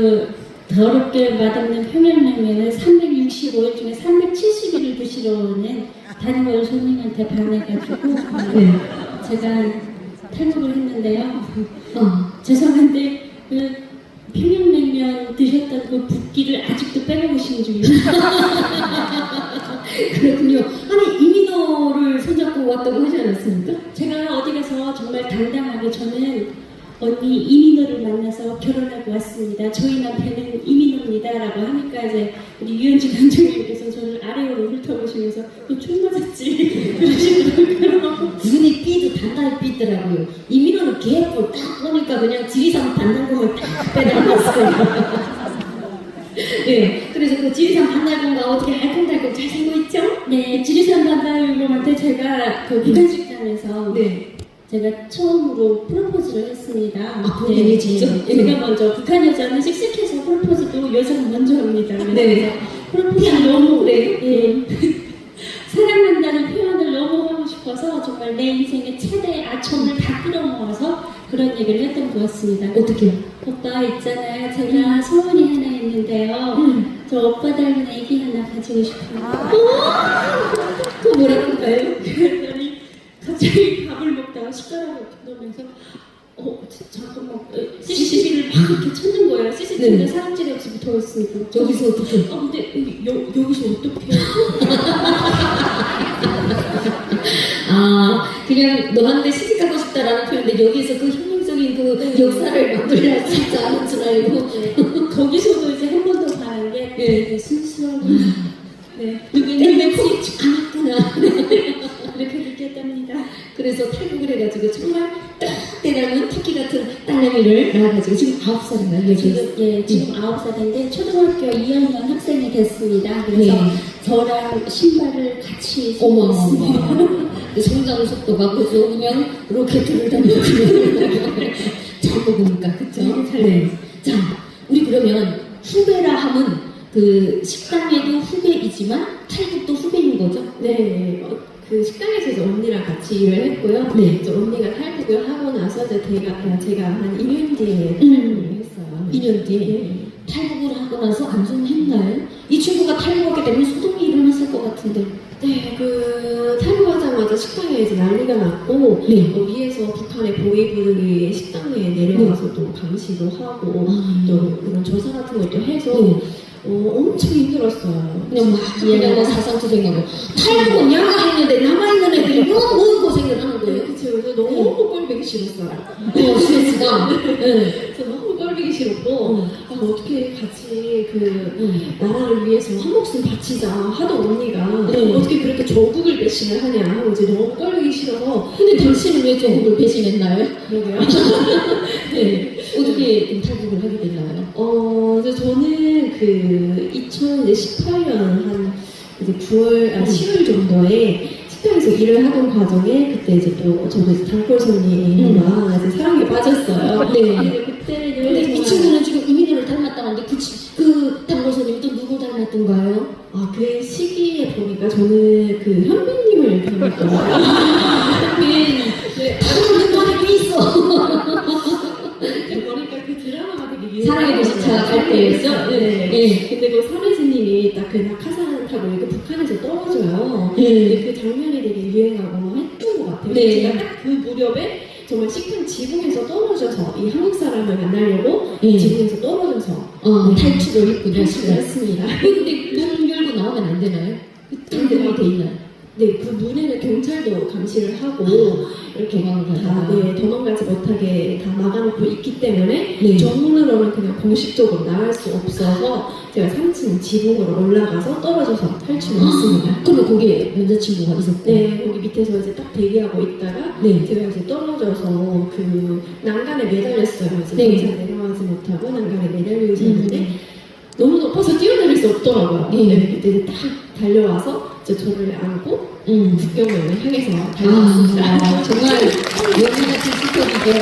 그 더럽게 맛없는 평양냉면을 365일 중에 370일을 드시러 오는 단골 손님한테 반해가지고 네. 제가 탈북을 했는데요. 어. 죄송한데 그 평양냉면 드셨던 그 붓기를 아직도 빼먹으신 중이에요. 그렇군요. 아니 이민호를 손잡고 왔다고 하지 않았습니까? 제가 어디 가서 정말 당당하게 저는 언니 이민호를 만나서 결혼하고 왔습니다. 저희 남편은 이민호입니다 라고 하니까 이제 우리 유현진 단장님께서 저를 아래로 훑어보시면서 너춤 맞았지 그러시더라고요. 눈이 삐도 단단히 삐더라고요. 이민호는 개뿔 딱 보니까 그냥 지리산 반달곰을 딱 빼닮았어요. 예, 그래서 그 지리산 반달곰과 어떻게 알콩달콩 잘 살고 있죠? 네, 지리산 바다유님한테 제가 그 북한식당에서 네. 제가 처음으로 프로포즈를 했습니다. 아, 본인이 직접? 저- 제가 먼저 북한 여자는 씩씩해서 프로포즈도 여자가 먼저 합니다. 네. 프로포즈 너무 예. 사랑한다는 표현을 너무 하고 싶어서 정말 내 인생의 최대 아첨을 다 끌어모아서 그런 얘기를 했던 것 같습니다. 어떻게요? 오빠 있잖아요. 제가 소원이 하나 있는데요. 음. 저 오빠 닮은 애기 하나 가지고 싶어요. 그 뭐라는가요? 그랬더니 갑자기 밥을 먹다가 숟가락을 넣으면서 어 자- 잠깐만 CCTV를 막 이렇게 찾는 거예요. CCTV가 네. 사람들이 없이 붙어 있으니까. 여기서 어떻게? 아 근데 여기, 여, 여기서 어떻게? 아, 그냥 너한테 시집 가고 싶다라는 표현인데 여기서 그 혁명적인 그 네. 역사를 만들려 진지 않은 줄 알고 거기서도 이제 한 번더 바란 게 네. 되게 순수하고 네 누구는 콕 않았구나. 그래서 탈북을 해가지고 정말 딱 때라는 토끼 같은 딸내미를 낳아가지고 지금 아홉 살인가요? 지금 예 지금 아홉 살인데 초등학교 2학년 학생이 됐습니다. 그래서 네. 저랑 신발을 같이 어머. 어머. 그 성장 속도가 그저 그냥 로켓을 달리고 잘 먹으니까, 그쵸? 네, 잘 네. 자, 우리 그러면 후배라 함은 그 식당에도 후배이지만 탈북도 후배인 거죠? 네, 어, 그 식당에서 이제 언니랑 같이 일을 했고요. 네. 이제 언니가 탈북을 하고 나서 이제 제가, 아, 제가 한 2년 뒤에 음. 탈북을 했어요. 2년 뒤에 네. 탈북을 하고 나서 안정했나요? 이 친구가 탈북했기 때문에 소동이 일어났을 것 같은데. 네, 그 탈북하자마자 식당에 이제 난리가 났고 네. 어, 위에서 북한의 보위부들이 식당에 내려와서 또 감시도 하고 아. 또 그런 조사 같은 것도 해서 네. 어, 엄청 힘들었어요. 그냥 막 그냥 뭐 사상투쟁하고 탈북은 야가 했는데 남아있는 애들이 너무 고생을 하는 네, 거예요. 그쵸. 그래서 너무 꼴보기 싫었어요. 어, 스트레스가. 네. 그래서 너무 꼴보기 싫었고 어. 아, 어떻게 같이 그 음. 나라를 위해서 한 목숨 바치자 하던 언니가 네. 어떻게 그렇게 조국을 배신을 하냐 하고 이제 너무 꼴보기 싫어서 근데 당신은 왜 조국을 배신했나요? 그러게요. 네. 어떻게 좀 탈북을 하게 됐나요? 어, 이제 저는 그 2018년 한 이제 9월, 아, 10월 정도에 식당에서 일을 하던 과정에 그때 이제 또 저도 이제 단골 손님과 이제 사랑에 빠졌어요. 네. 근데 그때는 근데 이 정말- 친구는 지금 이민호를 닮았다는데 그, 치- 그 단골 손님이 또 누구 닮았던가요? 아, 그 시기에 보니까 저는 그 현빈님을 닮았더라고요. 사랑의 갈 때였죠? 네. 네. 근데 그 선혜진님이 딱 그 낙하산 타고 이렇게 북한에서 떨어져요. 네. 근데 그 장면이 되게 유행하고 했던 것 같아요. 네. 제가 딱 그 무렵에 정말 식당 지붕에서 떨어져서 이 한국 사람을 만나려고 네. 지붕에서 떨어져서 어, 탈출을 했군요. 탈출을 했습니다. 근데 문 열고 나오면 안 되나요? 잠금이 돼 있나요? 네, 그 문에는 경찰도 감시를 하고 이렇게 도망을 다 가다가. 네, 도망가지 못하게 다 막아놓고 있기 때문에 네. 정문으로는 그냥 공식적으로 나갈 수 없어서 제가 3층 지붕으로 올라가서 떨어져서 탈출을 했습니다. 그러면 거기에 남자친구가 있었고. 네, 거기 밑에서 이제 딱 대기하고 있다가 네. 제가 이제 떨어져서 그 난간에 매달렸어요. 이제 네. 더 이상 내려가지 못하고 난간에 있었는데 음. 너무 높아서 뛰어내릴 수 없더라고요. 네. 네, 그때 이제 딱 달려와서 이제 저를 안고 음. 국경을 향해서 달려왔습니다. 아, 정말 연기 같은 스토리죠.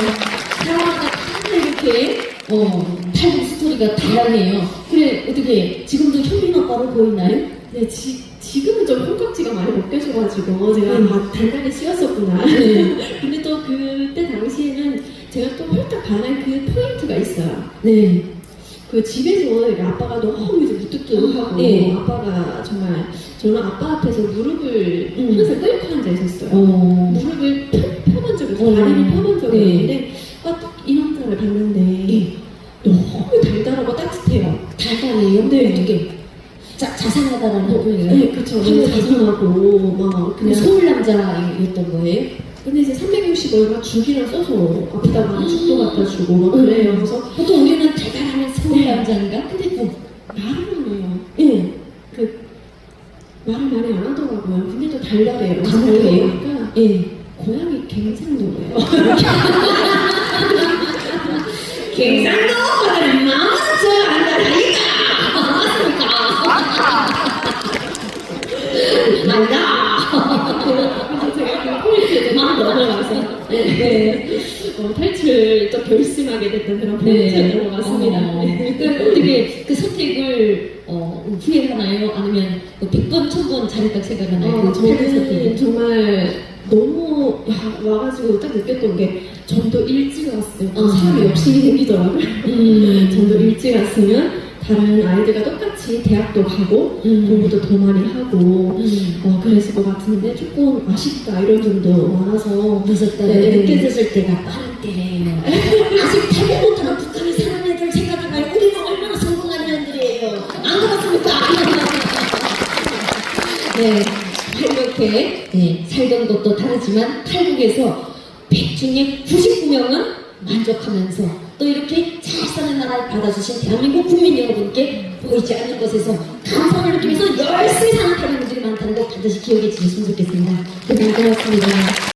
사람마다 다 이렇게 어, 탈북 스토리가 다양해요. 그래 어떻게 지금도 현빈 오빠로 보이나요? 네, 지, 지금은 좀 콩깍지가 많이 벗겨져가지고 제가 음. 막 단단히 씌웠었구나. 네. 근데 또 그때 당시에는 제가 또 홀딱 반한 그 포인트가 있어요. 네. 그 집에서 이렇게 아빠가 너무 이제 무뚝뚝하고 네. 아빠가 정말 저는 아빠 앞에서 무릎을 음. 항상 꿇고 앉아 있었어요. 어. 무릎을 펴, 펴본 적이 없어요. 어. 다리를 펴본 적이 네. 없는데 아, 이 남자를 봤는데 네. 너무 달달하고 따뜻해요. 달달해요? 네. 어떻게? 자, 자상하다라는 표현이에요? 네, 그쵸. 너무 자상하고 막 그냥 그냥 서울 남자였던 거예요? 근데 이제 360 얼마 죽이랑 써서 아프다고 하면 죽도 갖다 주고 막 그래요. 그래서 보통 우리는 달달하면 서울 네. 남자인가? 근데 뭐, 말을 안 해요. 예. 그 말을 많이 안 하더라고요. 근데 또 달달해요. 달달하니까 예. 고향이 갱상도예요. 경상도들은 마음껏 안다니까 맞다 그래서 제가 그 포인트에 막 넘어가서 네. 어, 탈출 또 결심하게 됐던 그런 포인트였던 것 같습니다. 어, 네. 그 어떻게 그 선택을 어, 후회하나요? 아니면 뭐 100번, 1000번 잘했다고 생각하나요? 어, 그 저는 선택을? 정말 너무 야, 와가지고 딱 느꼈던 게 전도 일찍 왔어요. 어. 사람이 욕심이 생기더라고요. 음, 전도 일찍 왔으면 다른 아이들과 똑같이 대학도 가고 음. 공부도 더 많이 하고 음. 어, 그랬을 것 같은데 조금 아쉽다 이런 점도 많아서 늦었다. 네. 느껴졌을 때가 빠른 때래요. 아직 탈북 못하는 북한에 사는 애들 생각해봐요. 우리는 얼마나 성공한 년들이에요. 안 그렇습니까? 네. 이렇게 네, 살던 것도 다르지만 탈북에서 100 중에 99명은 만족하면서 또 이렇게 잘 사는 나라를 받아주신 대한민국 국민 여러분께 보이지 않는 곳에서 감사를 느끼면서 열심히 사는 탈북민들이 많다는 거 반드시 기억해 주셨으면 좋겠습니다. 네, 고맙습니다.